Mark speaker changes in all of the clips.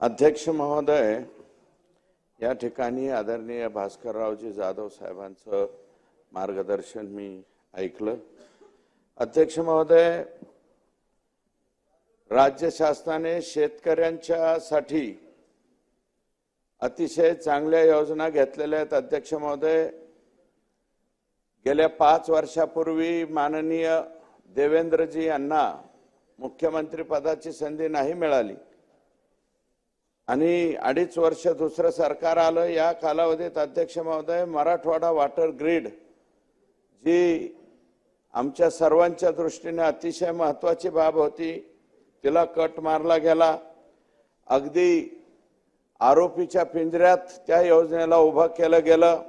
Speaker 1: अध्यक्ष महोदय या ठिकाणी आदरणीय भास्कररावजी जाधव साहेबांचं मार्गदर्शन मी ऐकलं. अध्यक्ष महोदय राज्य शासनाने शेतकऱ्यांच्यासाठी अतिशय चांगल्या योजना घेतलेल्या आहेत. अध्यक्ष महोदय गेल्या पाच वर्षापूर्वी माननीय देवेंद्रजी यांना मुख्यमंत्री पदाची संधी नाही मिळाली. आणि अडीच वर्ष दुसरं सरकार आलं या कालावधीत अध्यक्ष महोदय मराठवाडा वॉटर ग्रीड जी आमच्या सर्वांच्या दृष्टीने अतिशय महत्त्वाची बाब होती तिला कट मारला गेला. अगदी आरोपीच्या पिंजऱ्यात त्या योजनेला उभं केलं गेलं.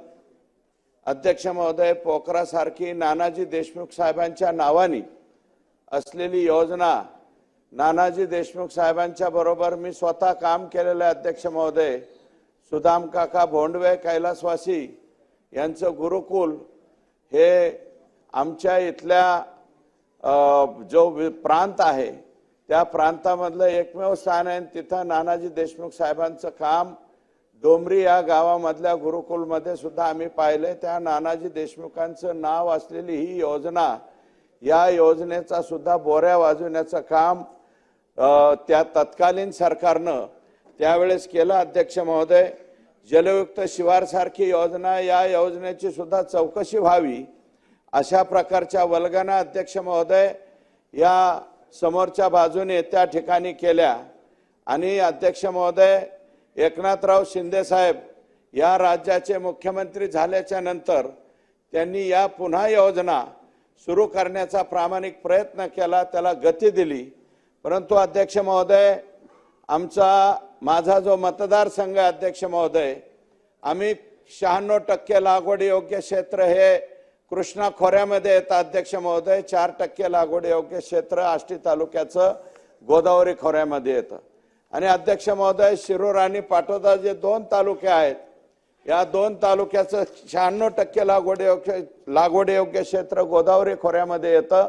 Speaker 1: अध्यक्ष महोदय पोखरासारखी नानाजी देशमुख साहेबांच्या नावानी असलेली योजना नानाजी देशमुख साहेबांच्या बरोबर मी स्वतः काम केलेलं आहे अध्यक्ष महोदय. सुदाम काका भोंडवे कैलासवासी यांचं गुरुकुल हे आमच्या इथल्या जो प्रांत आहे त्या प्रांतामधलं एकमेव स्थान आहे. तिथं नानाजी देशमुख साहेबांचं काम डोंबरी या गावामधल्या गुरुकुलमध्ये सुद्धा आम्ही पाहिले त्या नानाजी देशमुखांचं नाव असलेली ही योजना या योजनेचा सुद्धा बोऱ्या वाजवण्याचं काम त्या तत्कालीन सरकारनं त्यावेळेस केलं अध्यक्ष महोदय. जलयुक्त शिवारसारखी योजना या योजनेची सुद्धा चौकशी व्हावी अशा प्रकारच्या वल्गना अध्यक्ष महोदय या समोरच्या बाजूने त्या ठिकाणी केल्या. आणि अध्यक्ष महोदय एकनाथराव शिंदेसाहेब या राज्याचे मुख्यमंत्री झाल्याच्यानंतर त्यांनी या पुन्हा योजना सुरू करण्याचा प्रामाणिक प्रयत्न केला त्याला गती दिली. परंतु अध्यक्ष महोदय आमचा माझा जो मतदारसंघ आहे अध्यक्ष महोदय आम्ही शहाण्णव टक्के लागवड योग्य क्षेत्र हे कृष्णा खोऱ्यामध्ये येतं अध्यक्ष महोदय चार टक्के लागवड योग्य क्षेत्र आष्टी तालुक्याचं गोदावरी खोऱ्यामध्ये येतं. आणि अध्यक्ष महोदय शिरूर आणि पाटोदा जे दोन तालुके आहेत या दोन तालुक्याचं शहाण्णव टक्के लागवड योग्य लागवड योग्य क्षेत्र गोदावरी खोऱ्यामध्ये येतं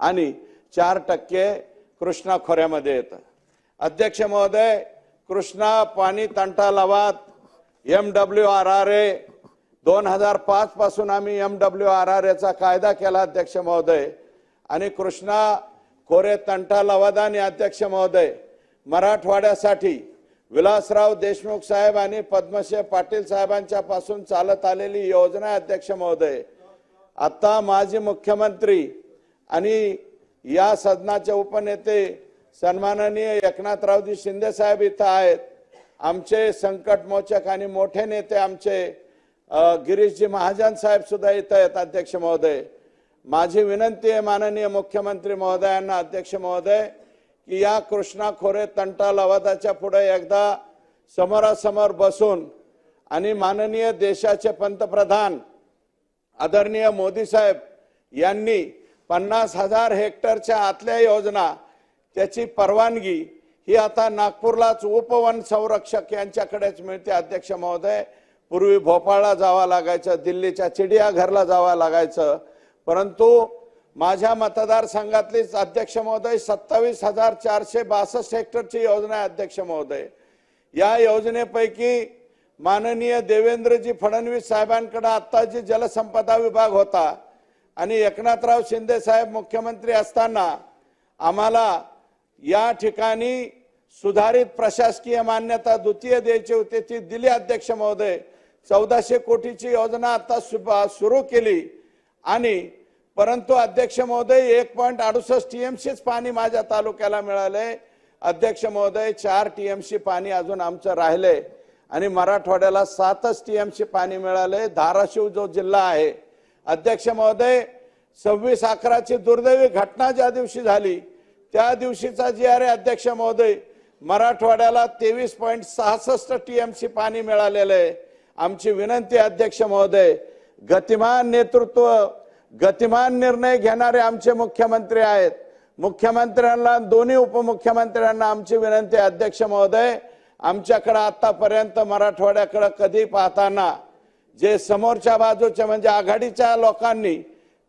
Speaker 1: आणि चार टक्के कृष्णा खोऱ्यामध्ये येतं. अध्यक्ष महोदय कृष्णा पाणी तंटा लावात M W R R A. दोन हजार पाच पासून आम्ही एम डब्ल्यू आर आर एचा कायदा केला अध्यक्ष महोदय. आणि कृष्णा खोरे तंटा लवादानी अध्यक्ष महोदय. मराठवाड्यासाठी विलासराव देशमुख साहेब आणि पद्मश्री पाटील साहेबांच्या पासून चालत आलेली योजना अध्यक्ष महोदय. आता माजी मुख्यमंत्री आणि या सदनाचे उपनेते सन्माननीय एकनाथरावजी शिंदे साहेब इथं आहेत. आमचे संकटमोचक आणि मोठे नेते आमचे गिरीशजी महाजन साहेब सुद्धा इथं आहेत अध्यक्ष महोदय. माझी विनंती आहे माननीय मुख्यमंत्री महोदयांना अध्यक्ष महोदय की या कृष्णा खोरे तंटा लवादाच्या पुढे एकदा समोरासमोर बसून आणि माननीय देशाचे पंतप्रधान आदरणीय मोदी साहेब यांनी पन्नास हजार हेक्टरच्या आतल्या योजना त्याची परवानगी ही आता नागपूरलाच उपवन संरक्षक यांच्याकडेच मिळते अध्यक्ष महोदय. पूर्वी भोपाळला जावं लागायचं दिल्लीच्या चिडियाघरला जावं लागायचं. परंतु माझ्या मतदारसंघातलीच अध्यक्ष महोदय सत्तावीस हजार चारशे बासष्ट हेक्टरची योजना आहे अध्यक्ष महोदय. या योजनेपैकी माननीय देवेंद्रजी फडणवीस साहेबांकडे आत्ता जी जलसंपदा विभाग होता. आणि एकनाथराव शिंदे साहेब मुख्यमंत्री असताना आम्हाला या ठिकाणी सुधारित प्रशासकीय मान्यता द्वितीय द्यायची होती ती दिली अध्यक्ष महोदय. चौदाशे कोटीची योजना आता सुरू केली आणि परंतु अध्यक्ष महोदय एक पॉईंट अडुसष्ट टीएमसीच पाणी माझ्या तालुक्याला मिळालंय. अध्यक्ष महोदय चार टीएमसी पाणी अजून आमचं राहिलंय आणि मराठवाड्याला सातच टीएमसी पाणी मिळालंय. धाराशिव जो जिल्हा आहे अध्यक्ष महोदय सव्वीस अकराची दुर्दैवी घटना ज्या दिवशी झाली त्या दिवशीचा जी आहे अध्यक्ष महोदय मराठवाड्याला तेवीस पॉईंट सहासष्ट टी एम सी पाणी मिळालेलं आहे. आमची विनंती अध्यक्ष महोदय गतिमान नेतृत्व गतिमान निर्णय घेणारे आमचे मुख्यमंत्री आहेत. मुख्यमंत्र्यांना दोन्ही उपमुख्यमंत्र्यांना आमची विनंती अध्यक्ष महोदय आमच्याकडे आतापर्यंत मराठवाड्याकडे कधी पाहताना जे समोरच्या बाजूच्या म्हणजे आघाडीच्या लोकांनी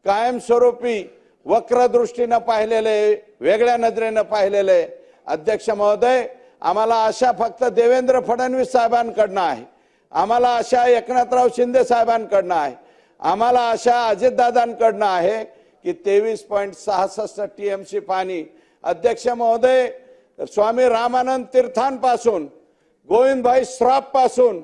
Speaker 1: कायमस्वरूपी वक्र दृष्टीनं पाहिलेले वेगळ्या नजरेनं पाहिलेले. अध्यक्ष महोदय आम्हाला आशा फक्त देवेंद्र फडणवीस साहेबांकडनं आहे. आम्हाला आशा एकनाथराव शिंदे साहेबांकडनं आहे. आम्हाला आशा अजितदादांकडनं आहे की तेवीस पॉईंट सहासष्ट टी एम सी पाणी. अध्यक्ष महोदय स्वामी रामानंद तीर्थांपासून गोविंदभाई श्रॉफपासून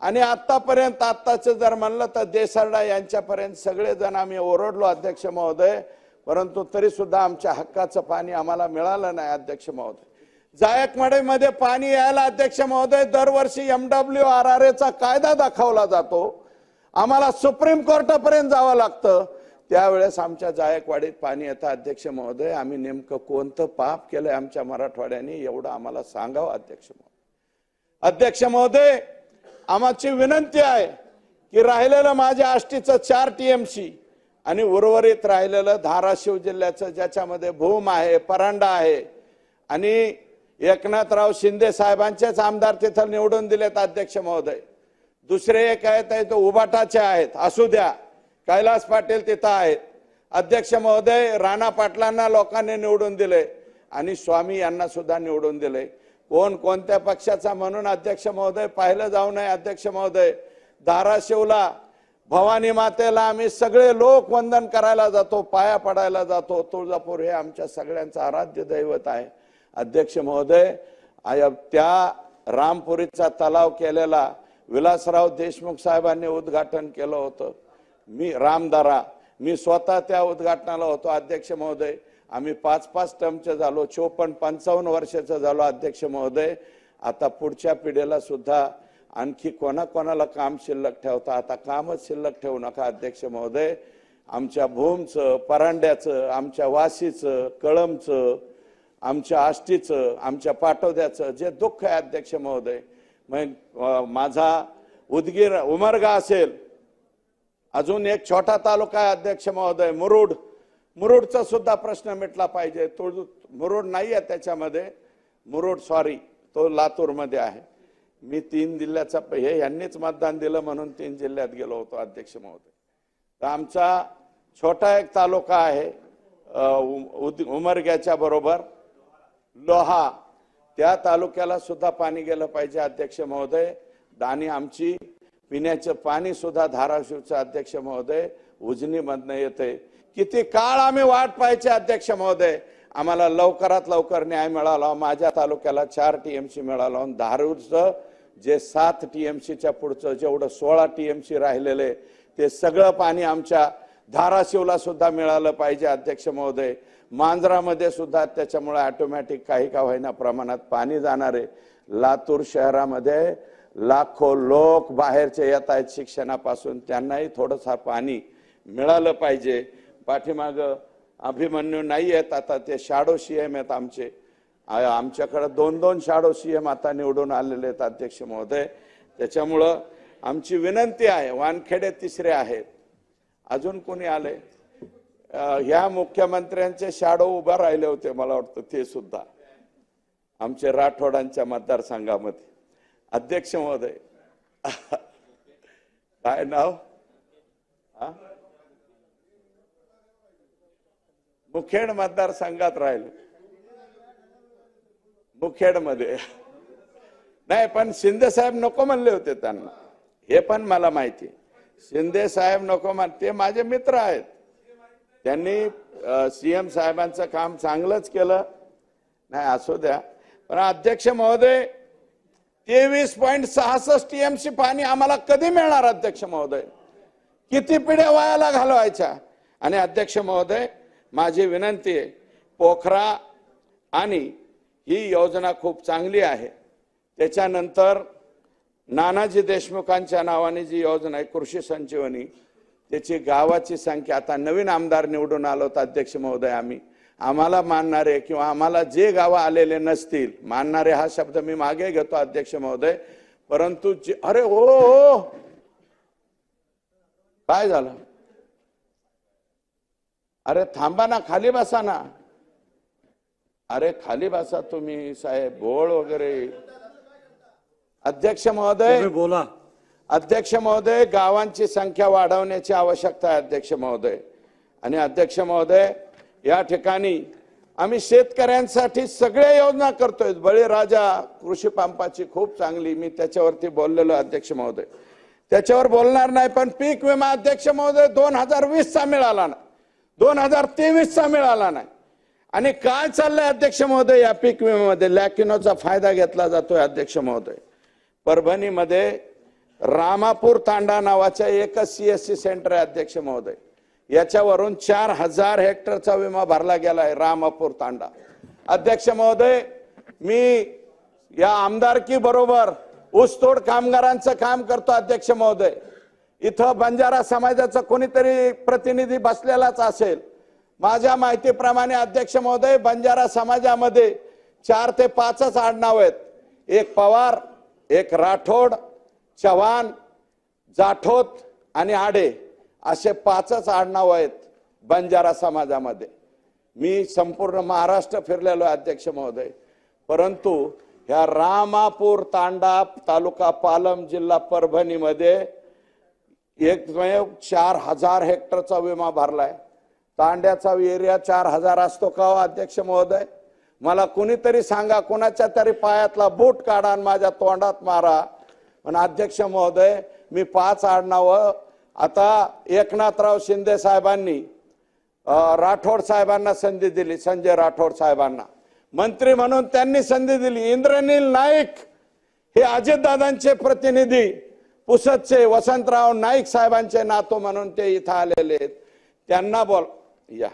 Speaker 1: आणि आतापर्यंत आत्ताचं जर म्हणलं तर देसरडा यांच्यापर्यंत सगळेजण आम्ही ओरडलो अध्यक्ष महोदय परंतु तरी सुद्धा आमच्या हक्काचं पाणी आम्हाला मिळालं नाही अध्यक्ष महोदय. जायकवाडीमध्ये पाणी यायला अध्यक्ष महोदय दरवर्षी एम डब्ल्यू आर आर एचा कायदा दाखवला जातो. आम्हाला सुप्रीम कोर्टापर्यंत जावं लागतं. त्यावेळेस आमच्या जायकवाडीत पाणी येतं अध्यक्ष महोदय. आम्ही नेमकं कोणतं पाप केलंय आमच्या मराठवाड्याने एवढं आम्हाला सांगावं अध्यक्ष महोदय. अध्यक्ष महोदय आमची विनंती आहे की राहिलेलं माझ्या आष्टीचं चार टीएमसी आणि उर्वरित राहिलेलं धाराशिव जिल्ह्याचं ज्याच्यामध्ये भूम आहे परांडा आहे आणि एकनाथराव शिंदे साहेबांचेच आमदार तिथं निवडून दिलेत अध्यक्ष महोदय. दुसरे एक आहेत ते तो उबाटाचे आहेत असू द्या. कैलास पाटील तिथं आहेत. अध्यक्ष महोदय राणा पाटलांना लोकांनी निवडून दिले आणि स्वामी यांना सुद्धा निवडून दिले. कोण कोणत्या पक्षाचा म्हणून अध्यक्ष महोदय पाहिलं जाऊ नये अध्यक्ष महोदय. धाराशिवला भवानी मातेला आम्ही सगळे लोक वंदन करायला जातो पाया पडायला जातो. तुळजापूर हे आमच्या सगळ्यांचं आराध्य दैवत आहे. अध्यक्ष महोदय त्या रामपुरीचा तलाव केलेला विलासराव देशमुख साहेबांनी उद्घाटन केलं होतं. मी रामदारा मी स्वतः त्या उद्घाटनाला होतो अध्यक्ष महोदय. आम्ही पाच पाच टर्मचे झालो चोपन्न पंचावन्न वर्षाचं झालो अध्यक्ष महोदय. आता पुढच्या पिढीला सुद्धा आणखी कोणाकोणाला काम शिल्लक ठेवता? आता कामच शिल्लक ठेवू नका अध्यक्ष महोदय. आमच्या भूमचं परांड्याचं आमच्या वासीचं कळमचं आमच्या आष्टीचं आमच्या पाटोद्याचं जे दुःख आहे अध्यक्ष महोदय. मग माझा उदगीर उमरगा असेल. अजून एक छोटा तालुका आहे अध्यक्ष महोदय मुरुड. मुरुडचा सुद्धा प्रश्न मिटला पाहिजे. तो मुरुड नाही आहे त्याच्यामध्ये. मुरुड सॉरी तो लातूरमध्ये आहे. मी तीन जिल्ह्याचा हे यांनीच मतदान दिलं म्हणून तीन जिल्ह्यात गेलो होतो अध्यक्ष महोदय. तर आमचा छोटा एक तालुका आहे उद- उमरग्याच्या बरोबर लोहा. त्या तालुक्याला सुद्धा पाणी गेलं पाहिजे अध्यक्ष महोदय. आणि आमची पिण्याचं पाणी सुद्धा धाराशिवचं अध्यक्ष महोदय उजनीमधनं येते किती काळ आम्ही वाट पाहायचे अध्यक्ष महोदय. आम्हाला लवकरात लवकर न्याय मिळाला. माझ्या तालुक्याला चार टीएमसी मिळाला. आणि धारूरचं जे सात टीएमसीच्या पुढचं जेवढं सोळा टीएमसी राहिलेले ते सगळं पाणी आमच्या धाराशिवला सुद्धा मिळालं पाहिजे अध्यक्ष महोदय. मांजरामध्ये सुद्धा त्याच्यामुळे ऑटोमॅटिक काही का होईना प्रमाणात पाणी जाणार. आहे लातूर शहरामध्ये लाखो लोक बाहेरचे येत आहेत शिक्षणापासून. त्यांनाही थोडंसं पाणी मिळालं पाहिजे. पाठीमाग अभिमन्यू नाही आहेत आता ते शाडो सीएम आहेत आमचे. आमच्याकडं आमच्याकडे दोन दोन शाडो सीएम आता निवडून आलेले आहेत अध्यक्ष महोदय. त्याच्यामुळं आमची विनंती आहे वानखेडे तिसरे आहेत. अजून कोणी आले? ह्या मुख्यमंत्र्यांचे शाडो उभा राहिले होते मला वाटतं ते सुद्धा. आमचे राठोडांच्या मतदारसंघामध्ये. अध्यक्ष महोदय. काय नाव हा? मुखेड मतदारसंघात राहिलो. मुखेडमध्ये. नाही पण शिंदे साहेब नको म्हणले होते त्यांना. हे पण मला माहिती. शिंदे साहेब नको म्हण ते माझे मित्र आहेत. त्यांनी सीएम साहेबांचं काम चांगलंच केलं. नाही असू द्या. पण अध्यक्ष महोदय तेवीस पॉईंट सहासष्ट टीएमसी पाणी आम्हाला कधी मिळणार अध्यक्ष महोदय? किती पिढ्या वायाला घालवायच्या? आणि अध्यक्ष महोदय माझी विनंती आहे पोखरा आणि ही योजना खूप चांगली आहे. त्याच्यानंतर नानाजी देशमुखांच्या नावाने जी योजना आहे कृषी संजीवनी त्याची गावाची संख्या आता नवीन आमदार निवडून आलो होतो अध्यक्ष महोदय आम्ही. आम्हाला मानणारे किंवा आम्हाला जे गावं आलेले नसतील मानणारे हा शब्द मी मागे घेतो अध्यक्ष महोदय परंतु जे अरे हो, हो, हो. काय झालं? अरे थांबा ना खाली बसा ना. अरे खाली बसा तुम्ही साहेब. बोळ वगैरे. अध्यक्ष महोदय.
Speaker 2: बोला.
Speaker 1: अध्यक्ष महोदय गावांची संख्या वाढवण्याची आवश्यकता आहे अध्यक्ष महोदय. आणि अध्यक्ष महोदय या ठिकाणी आम्ही शेतकऱ्यांसाठी सगळ्या योजना करतोय. बळीराजा कृषी पंपाची खूप चांगली मी त्याच्यावरती बोललेलो अध्यक्ष महोदय. त्याच्यावर बोलणार नाही पण पीक विमा अध्यक्ष महोदय दोन हजार वीस चा मिळाला नाही दोन हजार तेवीसचा मिळाला नाही. आणि काय चाललंय अध्यक्ष महोदय? या पीक विम्यामध्ये लॅकिनोचा फायदा घेतला जातोय अध्यक्ष महोदय. परभणीमध्ये रामापूर तांडा नावाच्या एकच सीएससी सेंटर आहे अध्यक्ष महोदय. याच्यावरून चार हजार हेक्टरचा विमा भरला गेलाय रामापूर तांडा. अध्यक्ष महोदय मी या आमदारकी बरोबर ऊसतोड कामगारांचं काम करतो अध्यक्ष महोदय. इथं बंजारा समाजाचा कोणीतरी प्रतिनिधी बसलेलाच असेल. माझ्या माहितीप्रमाणे अध्यक्ष महोदय बंजारा समाजामध्ये चार ते पाचच आडनाव आहेत. एक पवार एक राठोड चव्हाण जाठोत आणि आडे असे पाचच आडनाव आहेत बंजारा समाजामध्ये. मी संपूर्ण महाराष्ट्र फिरलेलो आहे, अध्यक्ष महोदय. परंतु ह्या रामापूर तांडा तालुका पालम जिल्हा परभणीमध्ये एकमेव चार हजार हेक्टरचा विमा भरलाय. तांड्याचा एरिया चार हजार असतो का हो अध्यक्ष महोदय? मला कुणीतरी सांगा कोणाच्या तरी पायातला बूट काढा आणि माझ्या तोंडात मारा. पण अध्यक्ष महोदय मी पाच आडनावं आता एकनाथराव शिंदे साहेबांनी राठोड साहेबांना संधी दिली संजय राठोड साहेबांना. मंत्री म्हणून त्यांनी संधी दिली इंद्रनील नाईक हे अजितदादांचे प्रतिनिधी. पुसदचे वसंतराव नाईक साहेबांचे नातो म्हणून ते इथं आलेले आहेत. त्यांना बोल या.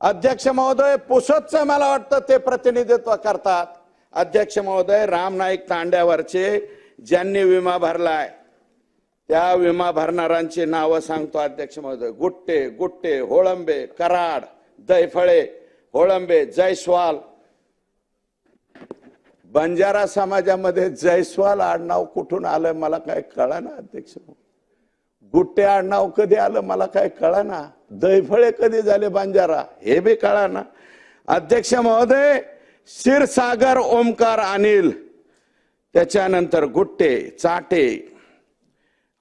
Speaker 1: अध्यक्ष महोदय पुसदचं मला वाटतं ते प्रतिनिधित्व करतात. अध्यक्ष महोदय राम नाईक तांड्यावरचे ज्यांनी विमा भरलाय त्या विमा भरणाऱ्यांची नावं सांगतो अध्यक्ष महोदय. गुट्टे गुट्टे होळंबे कराड दैफळे होळंबे जयस्वाल बंजारा समाजामध्ये जयस्वाल आडनाव कुठून आलं मला काय कळा ना अध्यक्ष? गुट्टे आडनाव कधी आलं मला काय कळा ना दैफळे कधी झाले बंजारा? हे बी कळा ना अध्यक्ष महोदय क्षीरसागर ओमकार अनिल. त्याच्यानंतर गुट्टे चाटे.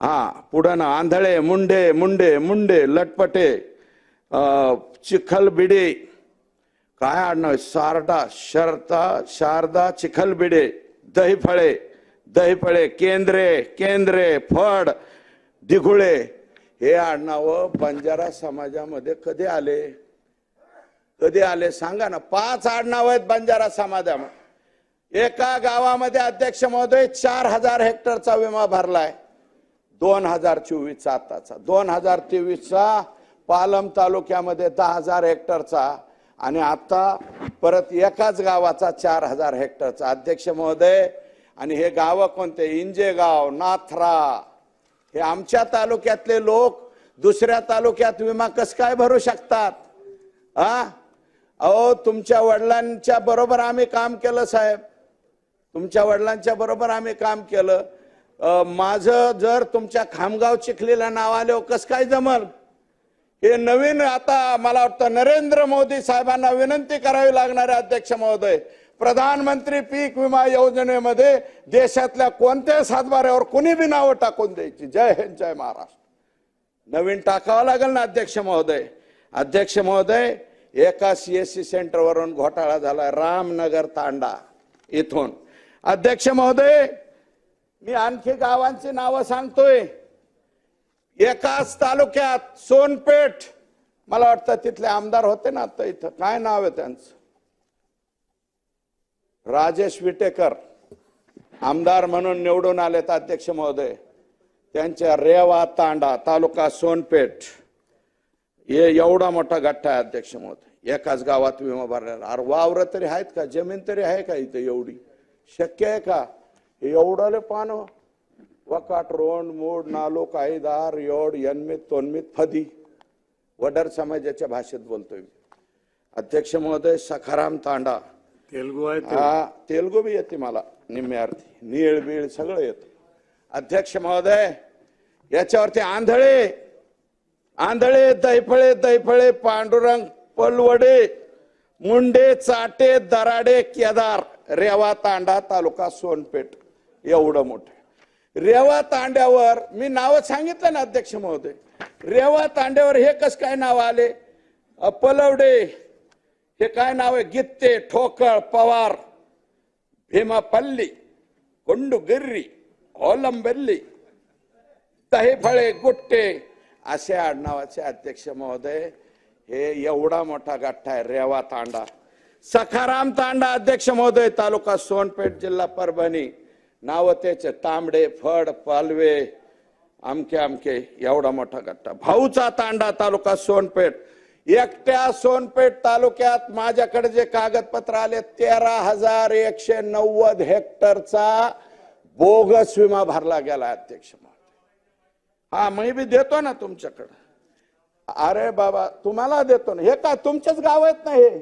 Speaker 1: हा पुढं ना आंधळे मुंडे मुंडे मुंडे लटपटे चिखलबिडे. काय आडनाव शारदा सारडा शारदा चिखलबिडे दहीफळे दहीफळे केंद्रे केंद्रे फड दिघुळे हे आडनावं बंजारा समाजामध्ये कधी आले? कधी आले? सांगा ना. पाच आडनाव आहेत बंजारा समाजामध्ये. एका गावामध्ये अध्यक्ष महोदय चार हजार हेक्टरचा विमा भरलाय. दोन हजार चोवीसचा आताचा. दोन हजार तेवीसचा पालम तालुक्यामध्ये दहा हजार हेक्टरचा आणि आता परत एकाच गावाचा चार हजार हेक्टरचा अध्यक्ष महोदय आणि हे गावं कोणते? इंजेगाव नाथरा. हे आमच्या तालुक्यातले लोक दुसऱ्या तालुक्यात विमा कस काय भरू शकतात? हा अहो तुमच्या वडिलांच्या बरोबर आम्ही काम केलं साहेब. तुमच्या वडिलांच्या बरोबर आम्ही काम केलं. माझं जर तुमच्या खामगाव चिखलीला नाव आले कस काय जमल? हे नवीन आता मला वाटतं नरेंद्र मोदी साहेबांना विनंती करावी लागणार आहे अध्यक्ष महोदय प्रधानमंत्री पीक विमा योजनेमध्ये देशातल्या कोणत्याही सातबाऱ्यावर कुणी बी नावं टाकून द्यायची. जय हिंद जय महाराष्ट्र. नवीन टाकावं लागेल ना अध्यक्ष महोदय. अध्यक्ष महोदय एका सीएससी सेंटरवरून घोटाळा झाला रामनगर तांडा इथून. अध्यक्ष महोदय मी आणखी गावांची नावं सांगतोय. एकाच तालुक्यात सोनपेठ. मला वाटतं तिथले आमदार होते ना आता इथं. काय नाव आहे त्यांचं? राजेश विटेकर. आमदार म्हणून निवडून आलेत अध्यक्ष महोदय. त्यांच्या रेवा तांडा तालुका सोनपेठ. हे एवढा मोठा गठ्ठा आहे अध्यक्ष महोदय. एकाच गावात विमा भरलेला. अरे वावर तरी आहेत का? जमीन तरी आहे का इथं एवढी? शक्य आहे का? एवढं पान वकाट रोंड मूड नालो कायदार योड यन्मित तोन्मित फदी. वडर समाजाच्या भाषेत बोलतोय अध्यक्ष महोदय सखाराम तांडा.
Speaker 2: तेलगू आहे.
Speaker 1: हा तेलगू बी येते मला निम्मे अर्थी नीळ बीळ सगळं येतं. अध्यक्ष महोदय याच्यावरती आंधळे. आंधळे दैफळे दैफळे पांडुरंग पलवडे मुंडे चाटे दराडे केदार रेवा तांडा तालुका सोनपेठ. एवढं मोठं. रेवा तांड्यावर मी नावं सांगितलं ना अध्यक्ष महोदय. रेवा तांड्यावर हे कस काय नाव आले? पलवडे हे काय नाव आहे? गित्ते ठोकळ पवार भीमापल्ली गुंडुगिर्री ओलंबेल्ली दहीफळे गुट्टे असे आडनावाचे अध्यक्ष महोदय. हे एवढा मोठा गठ्ठा आहे रेवा तांडा. सखाराम तांडा अध्यक्ष महोदय तालुका सोनपेठ जिल्हा परभणी. नाव त्याचे तांबडे फड पालवे आमके आमके एवढा मोठा गट्टा. भाऊचा तांडा तालुका सोनपेठ. एकट्या सोनपेठ तालुक्यात माझ्याकडे जे कागदपत्र आले तेरा हजार एकशे नव्वद हेक्टरचा बोगस विमा भरला गेला अध्यक्ष हा मी बी देतो ना तुमच्याकडं. अरे बाबा तुम्हाला देतो ना. हे का तुमचेच गाव आहेत ना हे?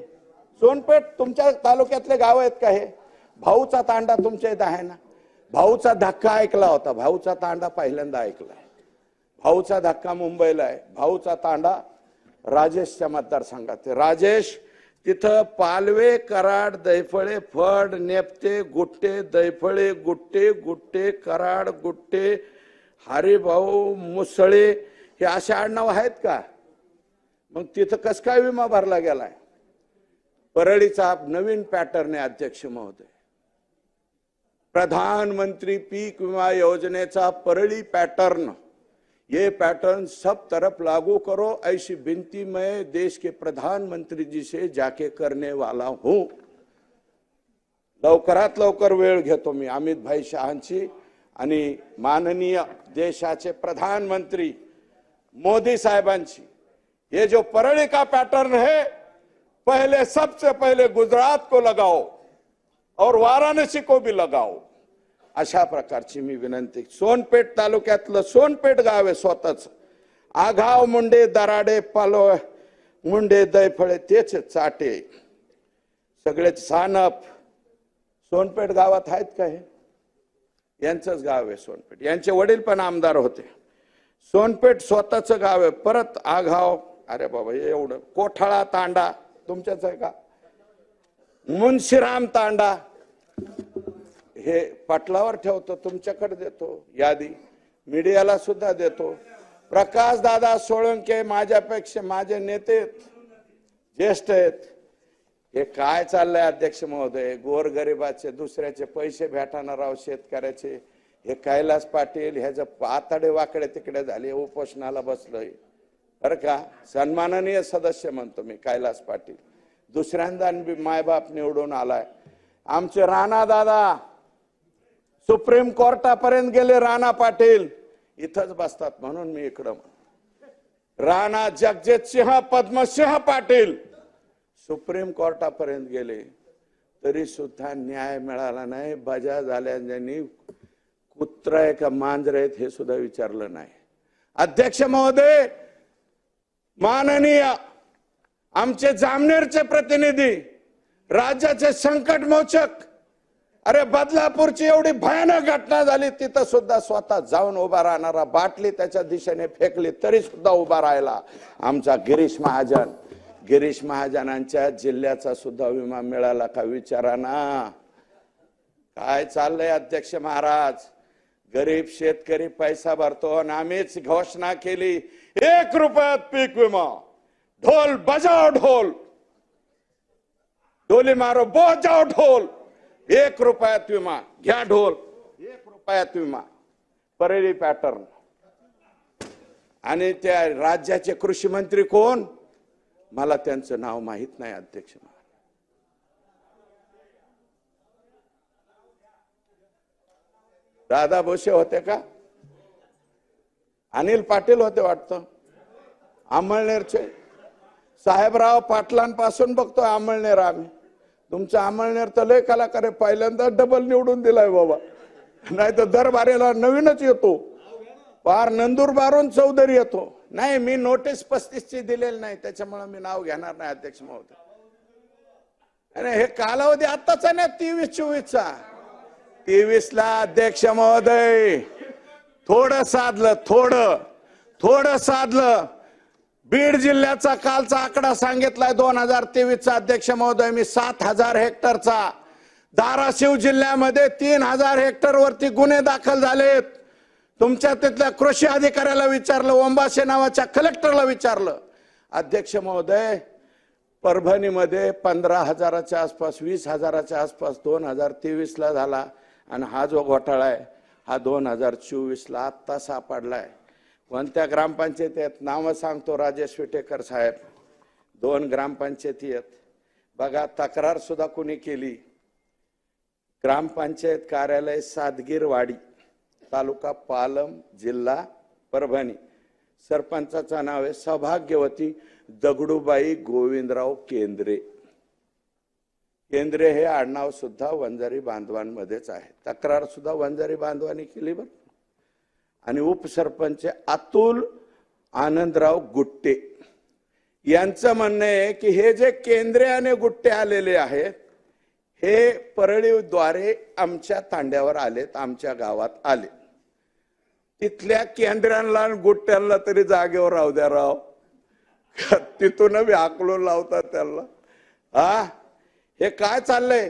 Speaker 1: सोनपेठ तुमच्या तालुक्यातले गाव आहेत का हे? भाऊचा तांडा तुमच्या इथं आहे ना? भाऊचा धक्का ऐकला होता. भाऊचा तांडा पहिल्यांदा ऐकलाय भाऊचा धक्का मुंबईला आहे. भाऊचा तांडा राजेशच्या मतदारसंघात राजेश तिथं पालवे कराड दैफळे फड नेपते गुट्टे दैफळे गुट्टे गुट्टे कराड गुट्टे हरिभाऊ मुसळे हे असे आडनाव आहेत का? मग तिथं कस काय विमा भरला गेलाय? परळीचा नवीन पॅटर्न आहे अध्यक्ष महोदय. प्रधानमंत्री पीक विमा योजनेचा परळी पैटर्न ये पैटर्न सब तरफ लागू करो ऐसी विनती मैं देश के प्रधानमंत्री जी से जाके करने वाला हूं. लवकरात लवकर वेळ घेतो मी अमित भाई शहांची आणि माननीय देशाचे प्रधानमंत्री मोदी साहेबांची. ये जो परळी का पैटर्न है पहले सबसे पहले गुजरात को लगाओ. और वाराणसी को भी लगाओ। अशा प्रकारची मी विनंती. सोनपेठ तालुक्यातलं सोनपेठ गाव आहे स्वतःच. आघाव मुंडे दराडे पालो मुंडे दैफळे तेच चाटे. सगळेच सानप. सोनपेठ गावात आहेत का हे? यांचंच गाव आहे सोनपेठ. यांचे वडील पण आमदार होते. सोनपेठ स्वतःच गाव आहे. परत आघाव. अरे बाबा हे एवढं. कोठाळा तांडा. तुमच्याच आहे का? मुन्शीराम तांडा. हे पाटलावर ठेवतो तुमच्याकडे देतो यादी. मीडियाला सुद्धा देतो. प्रकाश दादा सोळंके माझ्यापेक्षा माझे नेते ज्येष्ठ आहेत. हे काय चाललंय अध्यक्ष महोदय? गोरगरिबाचे दुसऱ्याचे पैसे भेटाना राव शेतकऱ्याचे. हे कैलास पाटील ह्याचं पातडे वाकडे तिकडे झाले उपोषणाला बसलोय. बरं का? सन्माननीय सदस्य म्हणतो मी कैलास पाटील. दुसऱ्यांदा मायबाप निवडून आलाय. आमचे राणा दादा सुप्रीम कोर्टापर्यंत गेले राणा पाटील. इथंच बसतात म्हणून मी इकडं राणा जगजित सिंह पद्मसिंह पाटील सुप्रीम कोर्टापर्यंत गेले. तरी सुद्धा न्याय मिळाला नाही बजा झाल्या कुत्र आहे का मांजर आहेत हे सुद्धा विचारलं नाही. अध्यक्ष महोदय माननीय आमचे जामनेरचे प्रतिनिधी राज्याचे संकट मोचक. अरे बदलापूरची एवढी भयानक घटना झाली तिथं सुद्धा स्वतः जाऊन उभा राहणारा बाटली त्याच्या दिशेने फेकली तरी सुद्धा उभा राहिला. आमचा गिरीश महाजन गिरीश महाजनांच्या जिल्ह्याचा सुद्धा विमा मिळाला का विचारा ना. काय चाललंय अध्यक्ष महाराज? गरीब शेतकरी पैसा भरतो आणि आम्हीच घोषणा केली एक रुपयात पीक विमा. ढोल बजाव ढोल. डोली मारो जाओ ढोल। एक रुपयात विमा घ्या ढोल। एक रुपयात विमा परळी पॅटर्न आणि त्या राज्याचे कृषी मंत्री कोण? मला त्यांचं नाव माहीत नाही अध्यक्ष दादा भोसे होते का? अनिल पाटील होते वाटतं. आमळनेरचे. साहेबराव पाटलांपासून बघतोय अमळनेर आम्ही. तुमचं अमळनेर तर लय कलाकार आहे. पहिल्यांदा डबल निवडून दिलाय बाबा. नाही तर दरबारेला नवीनच येतो. पार नंदुरबारून चौधरी येतो. नाही मी नोटीस पस्तीसची दिलेली नाही. त्याच्यामुळे मी नाव घेणार नाही अध्यक्ष महोदय. अरे हे कालावधी आत्ताचा नाही तेवीस चोवीसचा तेवीस ला अध्यक्ष महोदय. थोडं साधलं थोडं. थोडं साधलं. बीड जिल्ह्याचा कालचा आकडा सांगितलाय. दोन हजार तेवीसचा अध्यक्ष महोदय मी सात हजार हेक्टरचा. धाराशिव जिल्ह्यामध्ये तीन हजार हेक्टर वरती गुन्हे दाखल झालेत. तुमच्या तिथल्या कृषी अधिकाऱ्याला विचारलं ओंबाशे नावाच्या कलेक्टरला विचारलं. अध्यक्ष महोदय परभणीमध्ये पंधरा हजाराच्या आसपास वीस हजाराच्या आसपास दोन हजार तेवीसला झाला. आणि हा जो घोटाळा आहे हा दोन हजार चोवीसला आत्ता सापडलाय. कोणत्या ग्रामपंचायती आहेत? नावं सांगतो राजेश विटेकर साहेब. दोन ग्रामपंचायती आहेत. बघा तक्रार सुद्धा कोणी केली? ग्रामपंचायत कार्यालय सादगीरवाडी तालुका पालम जिल्हा परभणी. सरपंचाचं नाव आहे सौभाग्यवती दगडूबाई गोविंदराव केंद्रे. केंद्रे हे आडनाव सुद्धा वंजारी बांधवांमध्येच आहे. तक्रार सुद्धा वंजारी बांधवांनी केली बरं. आणि उपसरपंच अतुल आनंदराव गुट्टे. यांचं म्हणणं आहे की हे जे केंद्रे आणि गुट्टे आलेले आहेत हे परळीद्वारे आमच्या तांड्यावर आलेत आमच्या गावात आले. तिथल्या केंद्रांना आणि गुट्ट्यांना तरी जागेवर राहू द्या राव. तिथून बी लावतात त्यांना. हा हे काय चाललंय?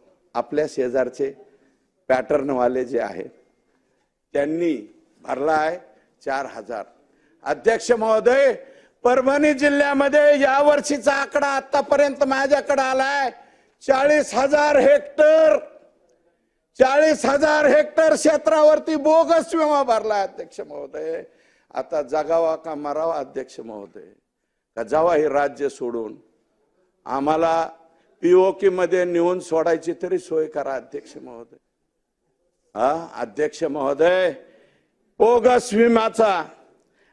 Speaker 1: आपल्या शेजारचे पॅटर्नवाले जे आहेत त्यांनी भरला आहे चार हजार. अध्यक्ष महोदय परभणी जिल्ह्यामध्ये या वर्षीचा आकडा आतापर्यंत माझ्याकडे आलाय. चाळीस हजार हेक्टर चाळीस हजार हेक्टर क्षेत्रावरती बोगस विमा भरला अध्यक्ष महोदय. आता जगावा का मरावा अध्यक्ष महोदय? का जावा हे राज्य सोडून आम्हाला पीओके मध्ये नेऊन सोडायची तरी सोय करा अध्यक्ष महोदय. हा अध्यक्ष महोदय. ओगस विमाचा.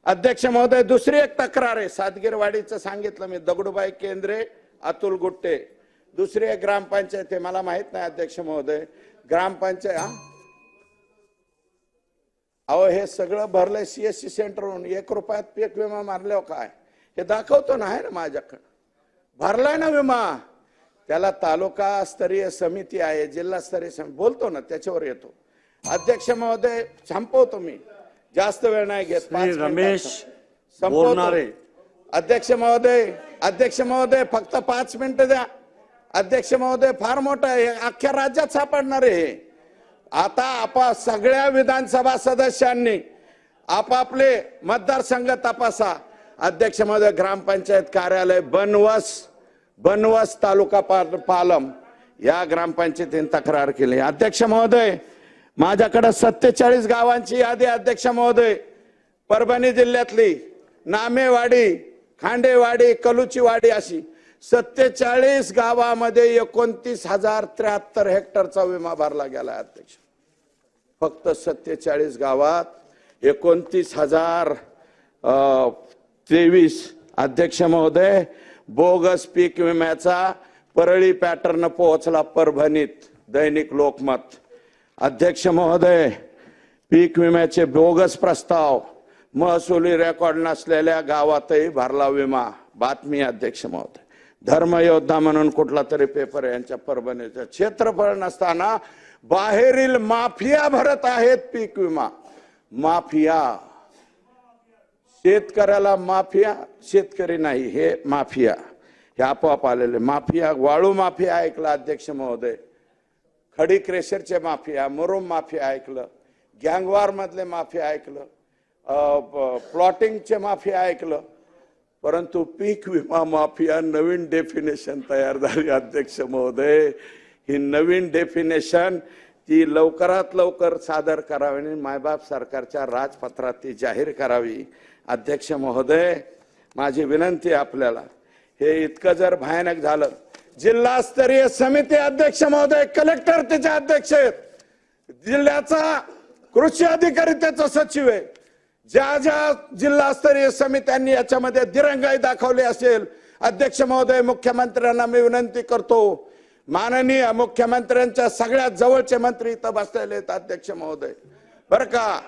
Speaker 1: अध्यक्ष महोदय दुसरी एक तक्रार आहे. सातगिरवाडीचं सांगितलं मी दगडूबाई केंद्रे अतुल गुट्टे. दुसरी एक ग्रामपंचायत आहे मला माहीत नाही अध्यक्ष महोदय. ग्रामपंचायत हा? अहो हे सगळं भरलंय सीएससी सेंटरहून एक रुपयात पीक विमा मारल्यावर काय? हे दाखवतो ना आहे ना माझ्याकडं. भरलाय ना विमा. त्याला तालुका स्तरीय समिती आहे जिल्हास्तरीय समिती बोलतो ना त्याच्यावर येतो अध्यक्ष महोदय संपवतो मी जास्त वेळ नाही घेत
Speaker 2: रमेश
Speaker 1: संपवतो.
Speaker 2: बोरनारे.
Speaker 1: अध्यक्ष महोदय अध्यक्ष महोदय फक्त पाच मिनिटं द्या अध्यक्ष महोदय फार मोठं आहे अख्ख्या राज्यात सापडणार आहे. आता आपा सगळ्या विधानसभा सदस्यांनी आपापले मतदारसंघ तपासा अध्यक्ष महोदय ग्रामपंचायत कार्यालय बनवस बनवस तालुका पालम या ग्रामपंचायतीने तक्रार केली. अध्यक्ष महोदय माझ्याकडे सत्तेचाळीस गावांची यादी अध्यक्ष महोदय. परभणी जिल्ह्यातली नामेवाडी खांडेवाडी कलुचीवाडी अशी सत्तेचाळीस गावामध्ये एकोणतीस हजार त्र्याहत्तर हेक्टरचा विमा भरला गेला अध्यक्ष. फक्त सत्तेचाळीस गावात एकोणतीस हजार तेवीस. अध्यक्ष महोदय बोगस पीक विम्याचा परळी पॅटर्न पोहोचला परभणीत दैनिक लोकमत. अध्यक्ष महोदय पीक विम्याचे बोगस प्रस्ताव. महसुली रेकॉर्ड नसलेल्या गावातही भरला विमा. बातमी अध्यक्ष महोदय. धर्मयोद्धा म्हणून कुठला तरी पेपर यांच्या परभणीचं. क्षेत्रफळ नसताना बाहेरील माफिया भरत आहेत पीक विमा. माफिया शेतकऱ्याला माफिया शेतकरी नाही हे माफिया. हे आपोआप आलेले माफिया वाळू माफिया ऐकला अध्यक्ष महोदय. खडी क्रेशरचे माफिया मुरुम माफिया ऐकलं गँगवार मधले माफिया ऐकलं प्लॉटिंगचे माफिया ऐकलं परंतु पीक विमा माफिया नवीन डेफिनेशन तयार झाली अध्यक्ष महोदय. ही नवीन डेफिनेशन ती लवकरात लवकर सादर करावी आणि मायबाप सरकारच्या राजपत्रात ती जाहीर करावी. अध्यक्ष महोदय माझी विनंती आहे आपल्याला. हे इतकं जर भयानक झालं जिल्हास्तरीय समिती अध्यक्ष महोदय कलेक्टर त्याचे अध्यक्ष आहेत. जिल्ह्याचा कृषी अधिकारी त्याचा सचिव आहे. ज्या ज्या जिल्हास्तरीय समित्यांनी याच्यामध्ये दिरंगाई दाखवली असेल अध्यक्ष महोदय मुख्यमंत्र्यांना मी विनंती करतो. माननीय मुख्यमंत्र्यांच्या सगळ्यात जवळचे मंत्री इथं बसलेले आहेत अध्यक्ष महोदय. बर का?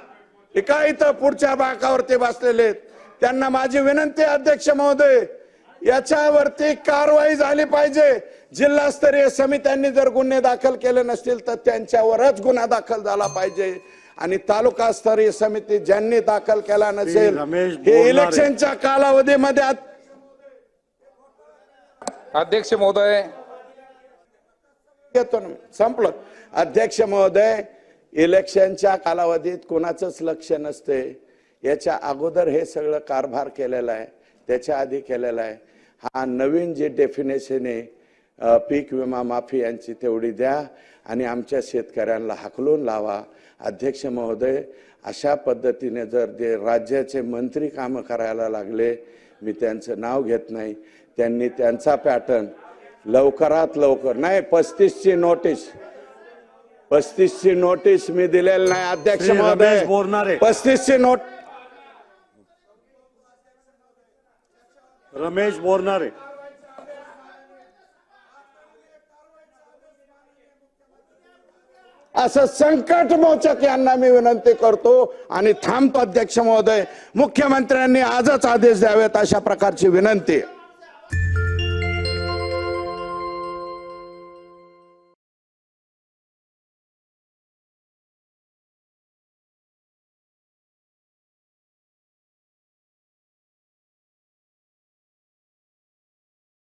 Speaker 1: एका इथं पुढच्या बाकावरती बसलेले आहेत. त्यांना माझी विनंती अध्यक्ष महोदय याच्यावरती कारवाई झाली पाहिजे जिल्हास्तरीय समित्यांनी जर गुन्हे दाखल केले नसतील तर त्यांच्यावरच गुन्हा दाखल झाला पाहिजे आणि तालुका स्तरीय समिती ज्यांनी दाखल केला नसेल हे. इलेक्शनच्या कालावधीमध्ये
Speaker 3: अध्यक्ष महोदय
Speaker 1: घेतो ना. संपलं अध्यक्ष महोदय इलेक्शनच्या कालावधीत कोणाचंच लक्ष नसते. याच्या अगोदर हे सगळं कारभार केलेला आहे. त्याच्या आधी केलेला आहे. हा नवीन जे डेफिनेशन आहे पीक विमा माफी यांची तेवढी द्या आणि आमच्या शेतकऱ्यांना हाकलून लावा. अध्यक्ष महोदय अशा पद्धतीने जर जे राज्याचे मंत्री कामं करायला लागले मी त्यांचं नाव घेत नाही. त्यांनी त्यांचा पॅटर्न लवकरात लवकर नाही पस्तीसची नोटीस पस्तीसची नोटीस मी दिलेली नाही अध्यक्ष महोदय. पस्तीसची नोट
Speaker 2: रमेश बोरनारे
Speaker 1: असं संकट मोचक यांना मी विनंती करतो आणि थांबतो अध्यक्ष महोदय मुख्यमंत्र्यांनी आजच आदेश द्यावेत अशा प्रकारची विनंती.